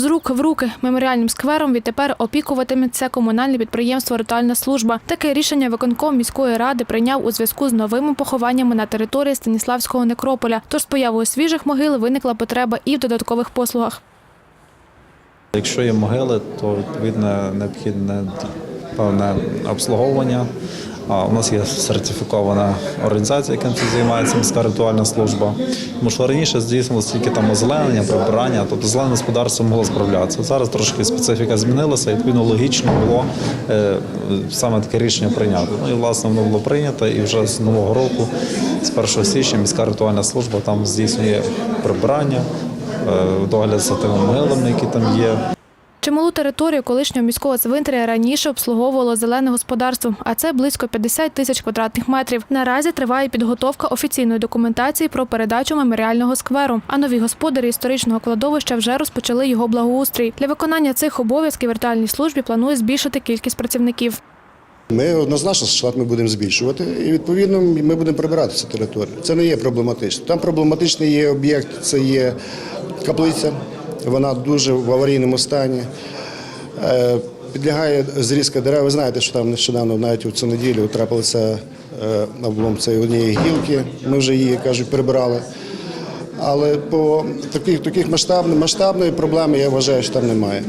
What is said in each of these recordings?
З рук в руки меморіальним сквером відтепер опікуватиметься комунальне підприємство Ритуальна служба. Таке рішення виконком міської ради прийняв у зв'язку з новими похованнями на території Станіславського некрополя. Тож з появою свіжих могил виникла потреба і в додаткових послугах. Якщо є могили, то відповідно необхідне певне обслуговування. У нас є сертифікована організація, яка цим займається міська ритуальна служба. Тому що раніше здійснилося тільки там озеленення, прибирання, тобто зелене господарство могло справлятися. Зараз трошки специфіка змінилася, і відповідно логічно було е, саме таке рішення прийняти. Ну і власне воно було прийнято, і вже з нового року, з 1 січня, міська ритуальна служба там здійснює прибирання, е, догляд за тими могилами, які там є. Чималу територію колишнього міського цвинтаря раніше обслуговувало зелене господарство, а це близько 50 тисяч квадратних метрів. Наразі триває підготовка офіційної документації про передачу меморіального скверу. А нові господарі історичного кладовища вже розпочали його благоустрій. Для виконання цих обов'язків вертальній службі планує збільшити кількість працівників. Ми однозначно штат ми будемо збільшувати, і відповідно ми будемо прибирати цю територію. Це не є проблематично. Там проблематичний є об'єкт, це є каплиця. Вона дуже в аварійному стані. Е, Підлягає зрізка дерев. Ви знаєте, що там нещодавно, навіть у цю неділю, трапилися е, облом цієї однієї гілки. Ми вже її кажуть прибирали. Але по таких таких масштабних масштабної проблеми я вважаю, що там немає.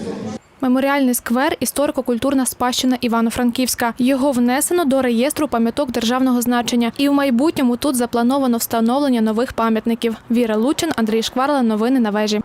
Меморіальний сквер історико-культурна спадщина Івано-Франківська. Його внесено до реєстру пам'яток державного значення. І в майбутньому тут заплановано встановлення нових пам'ятників. Віра Лучин, Андрій Шкварла. Новини на вежі.